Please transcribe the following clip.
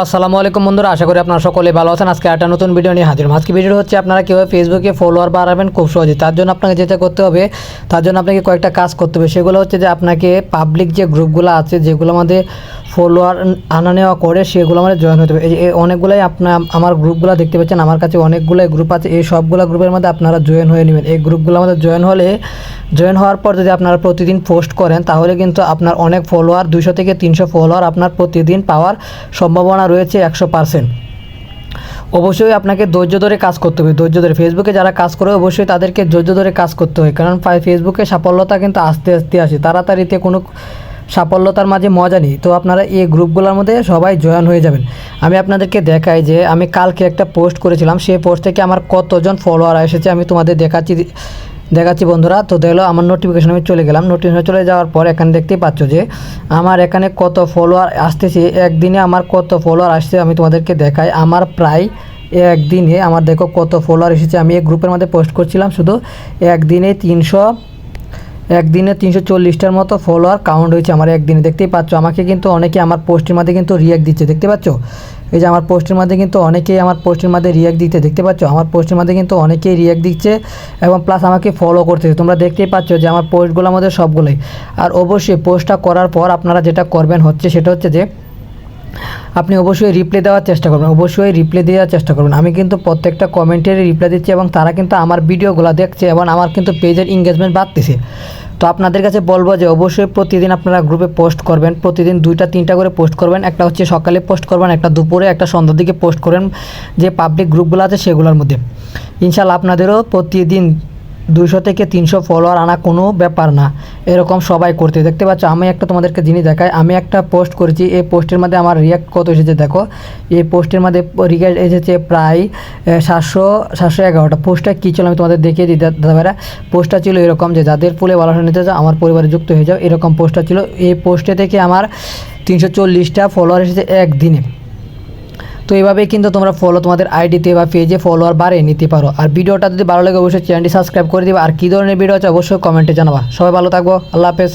আসসালামু আলাইকুম বন্ধুরা, আশা করি আপনারা সকলে ভালো আছেন। আজকে একটা নতুন ভিডিও নিয়ে হাজির। আজকে ভিডিও হচ্ছে আপনারা কীভাবে ফেসবুকে ফলোয়ার বাড়াবেন খুব সহজে তার জন্য আপনাকে যেটা করতে হবে, তার জন্য আপনাকে কয়েকটা কাজ করতে হবে। সেগুলো হচ্ছে যে আপনাকে পাবলিক যে গ্রুপগুলো আছে যেগুলো আমাদের ফলোয়ার আনা নেওয়া করে, সেগুলো আমাদের জয়েন হতে হবে। এই অনেকগুলোই আপনার, আমার গ্রুপগুলো দেখতে পাচ্ছেন, আমার কাছে অনেকগুলোই গ্রুপ আছে। এই সবগুলো গ্রুপের মধ্যে আপনারা জয়েন হয়ে নেবেন। এই গ্রুপগুলো আমাদের জয়েন হলে জয়েন হওয়ার পর যদি আপনারা প্রতিদিন পোস্ট করেন, তাহলে কিন্তু আপনার অনেক ফলোয়ার দুশো থেকে তিনশো ফলোয়ার আপনার প্রতিদিন পাওয়ার সম্ভাবনা রয়েছে একশো পার্সেন্ট অবশ্যই আপনাকে ধৈর্য ধরে কাজ করতে হবে, ধৈর্য ধরে। ফেসবুকে যারা কাজ করে, অবশ্যই তাদেরকে ধৈর্য ধরে কাজ করতে হয় কারণ ফেসবুকে সাফল্যতা কিন্তু আস্তে আস্তে আসে। তাড়াতাড়িতে কোনো সাফল্যতার মাঝে মজা নেই। তো আপনারা এই গ্রুপগুলোর মধ্যে সবাই জয়েন হয়ে যাবেন। আমি আপনাদেরকে দেখাই যে আমি কালকে একটা পোস্ট করেছিলাম। সেই পোস্ট থেকে আমার কতজন ফলোয়ার এসেছে আমি তোমাদের দেখাচ্ছি দেখাচ্ছি বন্ধুরা। তো দেখল আমার নোটিফিকেশন আমি চলে গেলাম। নোটিফিকেশন চলে যাওয়ার পর এখানে দেখতেই পাচ্ছ যে আমার এখানে কত ফলোয়ার আসতেছে। একদিনে আমার কত ফলোয়ার আসছে আমি তোমাদেরকে দেখাই। আমার প্রায় একদিনে আমার দেখো কত ফলোয়ার এসেছে। আমি এই গ্রুপের মধ্যে পোস্ট করছিলাম শুধু একদিনে তিনশো একদিনে তিনশো চল্লিশটার মতো ফলোয়ার কাউন্ট হয়েছে আমার একদিনে, দেখতেই পাচ্ছ। আমাকে কিন্তু অনেকে আমার পোস্টের মধ্যে কিন্তু রিয়াক্ট দিচ্ছে, দেখতে পাচ্ছ? এই যে আমার পোস্টের মধ্যে কিন্তু অনেকেই আমার পোস্টের মধ্যে রিয়াক্ট দিতে দেখতে পাচ্ছ? আমার পোস্টের মধ্যে কিন্তু অনেকেই রিয়াক্ট দিচ্ছে এবং প্লাস আমাকে ফলো করতেছে। তোমরা দেখতেই পাচ্ছ যে আমার পোস্টগুলোর মধ্যে সবগুলোই। আর অবশ্যই পোস্টটা করার পর আপনারা যেটা করবেন হচ্ছে, সেটা হচ্ছে যে আপনি অবশ্যই রিপ্লে দেওয়ার চেষ্টা করবেন, অবশ্যই রিপ্লে দেওয়ার চেষ্টা করবেন। আমি কিন্তু প্রত্যেকটা কমেন্টের রিপ্লাই দিচ্ছি এবং তারা কিন্তু আমার ভিডিওগুলো দেখছে এবং আমার কিন্তু পেজের এঙ্গেজমেন্ট বাড়তেছে। তো আপনাদের কাছে বলব যে অবশ্যই প্রতিদিন আপনারা গ্রুপে পোস্ট করবেন, প্রতিদিন দুইটা, তিনটা করে পোস্ট করবেন, একটা হচ্ছে সকালে পোস্ট করবেন, একটা দুপুরে, একটা সন্ধ্যার দিকে পোস্ট করেন যে পাবলিক গ্রুপগুলো আছে সেগুলোর মধ্যে। ইনশাল্লাহ আপনাদেরও প্রতিদিন দুশো থেকে তিনশো ফলোয়ার আনা কোনো ব্যাপার না। এরকম সবাই করতে। দেখতে পাচ্ছ, আমি একটা তোমাদেরকে জিনিস দেখাই। আমি একটা পোস্ট করেছি। এই পোস্টের মধ্যে আমার রিয়াক্ট কত এসেছে দেখো। এই পোস্টের মধ্যে রিয়াক্ট এসেছে প্রায় সাতশো সাতশো এগারোটা। পোস্টটা কী ছিল আমি তোমাদের দেখিয়ে দিই দাদাভাইরা। পোস্টটা ছিল এরকম যে, যাদের ফুলে ভালো নিতে চাও, আমার পরিবারে যুক্ত হয়ে যাও, এরকম পোস্টটা ছিল। এই পোস্টে থেকে আমার তিনশো চল্লিশটা ফলোয়ার এসেছে একদিনে। তো এইভাবেই কিন্তু তোমরা ফলো তোমাদের আইডিতে বা পেজে ফলোয়ার বাড়িয়ে নিতে পারো। আর ভিডিওটা যদি ভালো লাগে, অবশ্যই চ্যানেলটি সাবস্ক্রাইব করে দিবে। আর কী ধরনের ভিডিও আছে, অবশ্যই কমেন্টে জানাবা। সবাই ভালো থাকব। আল্লাহ হাফেজ।